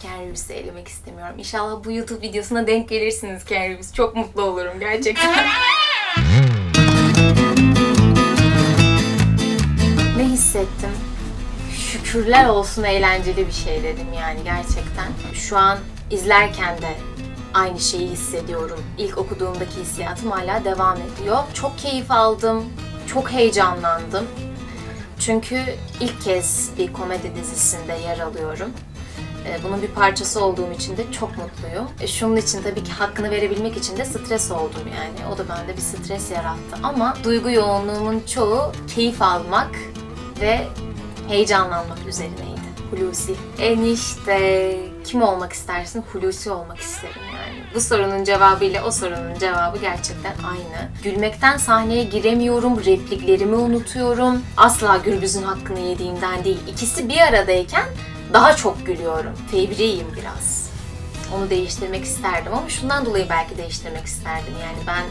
Ken Reeves'i elemek istemiyorum. İnşallah bu YouTube videosuna denk gelirsiniz Ken Reeves. Çok mutlu olurum gerçekten. ne hissettim? Şükürler olsun eğlenceli bir şey dedim yani gerçekten. Şu an izlerken de aynı şeyi hissediyorum. İlk okuduğumdaki hissiyatım hala devam ediyor. Çok keyif aldım, çok heyecanlandım. Çünkü ilk kez bir komedi dizisinde yer alıyorum. Ee, Bunun bir parçası olduğum için de çok mutluyum. E, Şunun için tabii ki hakkını verebilmek için de stres oldum yani. O da bende bir stres yarattı. Ama duygu yoğunluğumun çoğu keyif almak ve heyecanlanmak üzerineydi. Hulusi. Enişte kim olmak istersin? Hulusi olmak isterim yani. Bu sorunun cevabıyla o sorunun cevabı gerçekten aynı. Gülmekten sahneye giremiyorum, repliklerimi unutuyorum. Asla Gürbüz'ün hakkını yediğimden değil. İkisi bir aradayken daha çok gülüyorum. Fevriyim biraz. Onu değiştirmek isterdim ama şundan dolayı belki değiştirmek isterdim. Yani ben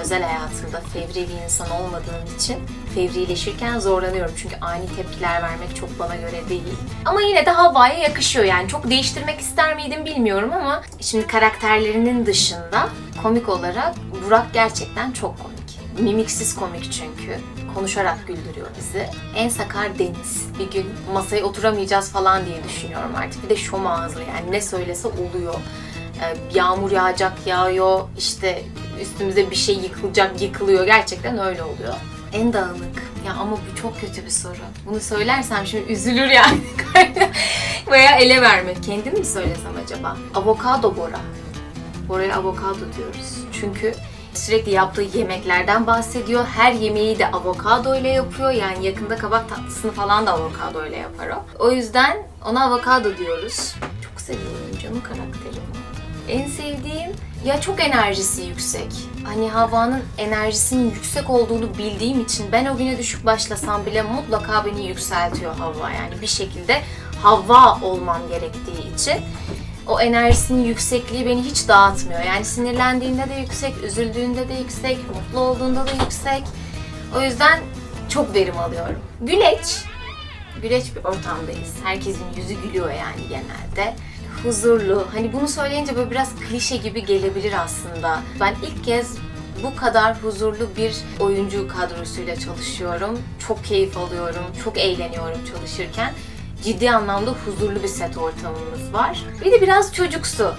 özel hayatımda fevri bir insan olmadığım için fevrileşirken zorlanıyorum. Çünkü ani tepkiler vermek çok bana göre değil. Ama yine de Havva'ya yakışıyor yani. Çok değiştirmek ister miydim bilmiyorum ama şimdi karakterlerinin dışında komik olarak Burak gerçekten çok komik. Mimiksiz komik çünkü. Konuşarak güldürüyor bizi. En sakar Deniz. Bir gün masaya oturamayacağız falan diye düşünüyorum artık. Bir de şom ağzı yani ne söylese oluyor. Ee, Yağmur yağacak, yağıyor. İşte üstümüze bir şey yıkılacak, yıkılıyor. Gerçekten öyle oluyor. En dağınık. Ya ama bu çok kötü bir soru. Bunu söylersem şimdi üzülür yani. Veya ele vermek. Kendim mi söylesem acaba? Avokado Bora. Bora'ya avokado diyoruz. Çünkü sürekli yaptığı yemeklerden bahsediyor. Her yemeği de avokado ile yapıyor. Yani yakında kabak tatlısını falan da avokado ile yapar o. O yüzden ona avokado diyoruz. Çok seviyorum canım karakterimi. En sevdiğim ya çok enerjisi yüksek. Hani Havva'nın enerjisinin yüksek olduğunu bildiğim için ben o güne düşük başlasam bile mutlaka beni yükseltiyor Havva. Yani bir şekilde Havva olmam gerektiği için o enerjisinin yüksekliği beni hiç dağıtmıyor. Yani sinirlendiğinde de yüksek, üzüldüğünde de yüksek, mutlu olduğunda da yüksek. O yüzden çok verim alıyorum. Güleç. Güleç bir ortamdayız. Herkesin yüzü gülüyor yani genelde. Huzurlu. Hani bunu söyleyince böyle biraz klişe gibi gelebilir aslında. Ben ilk kez bu kadar huzurlu bir oyuncu kadrosuyla çalışıyorum. Çok keyif alıyorum, çok eğleniyorum çalışırken ciddi anlamda huzurlu bir set ortamımız var. Bir de biraz çocuksu.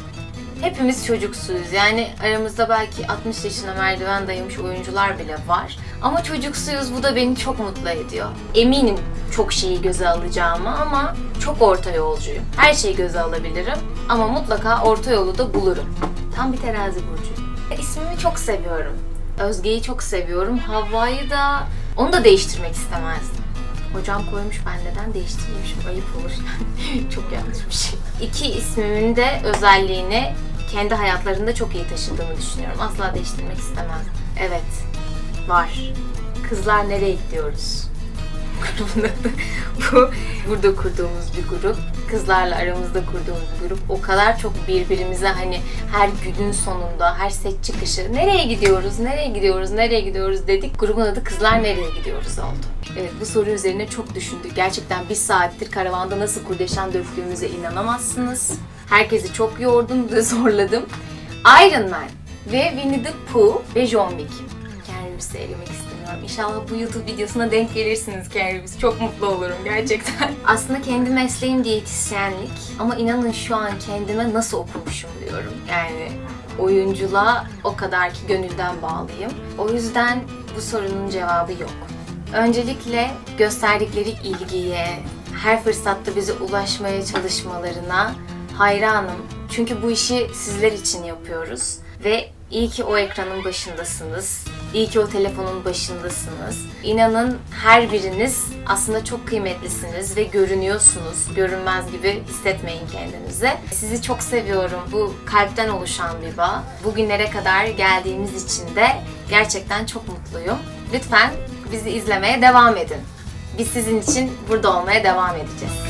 Hepimiz çocuksuyuz. Yani aramızda belki 60 yaşına merdiven dayamış oyuncular bile var. Ama çocuksuyuz. Bu da beni çok mutlu ediyor. Eminim çok şeyi göze alacağımı ama çok orta yolcuyum. Her şeyi göze alabilirim ama mutlaka orta yolu da bulurum. Tam bir terazi burcu. İsmimi çok seviyorum. Özge'yi çok seviyorum. Havva'yı da onu da değiştirmek istemezdim. Hocam koymuş ben neden değiştirmemişim ayıp olur yani çok yanlış bir şey. İki ismimin de özelliğini kendi hayatlarında çok iyi taşıdığımı düşünüyorum. Asla değiştirmek istemem. Evet var. Kızlar nereye gidiyoruz? Grubun adı bu. Burada kurduğumuz bir grup. Kızlarla aramızda kurduğumuz bir grup. O kadar çok birbirimize hani her günün sonunda, her set çıkışı nereye gidiyoruz, nereye gidiyoruz, nereye gidiyoruz dedik. Grubun adı Kızlar Nereye Gidiyoruz oldu. Evet bu soru üzerine çok düşündük. Gerçekten bir saattir karavanda nasıl kurdeşen döktüğümüze inanamazsınız. Herkesi çok yordum ve zorladım. Iron Man ve Winnie the Pooh ve John Wick. Ken Reeves'i elemek istemiyorum. İnşallah bu YouTube videosuna denk gelirsiniz Ken Reeves. Çok mutlu olurum gerçekten. Aslında kendi mesleğim diyetisyenlik. Ama inanın şu an kendime nasıl okumuşum diyorum. Yani oyunculuğa o kadar ki gönülden bağlıyım. O yüzden bu sorunun cevabı yok. Öncelikle gösterdikleri ilgiye, her fırsatta bize ulaşmaya çalışmalarına hayranım. Çünkü bu işi sizler için yapıyoruz ve iyi ki o ekranın başındasınız. İyi ki o telefonun başındasınız. İnanın her biriniz aslında çok kıymetlisiniz ve görünüyorsunuz. Görünmez gibi hissetmeyin kendinizi. Sizi çok seviyorum. Bu kalpten oluşan bir bağ. Bugünlere kadar geldiğimiz için de gerçekten çok mutluyum. Lütfen bizi izlemeye devam edin. Biz sizin için burada olmaya devam edeceğiz.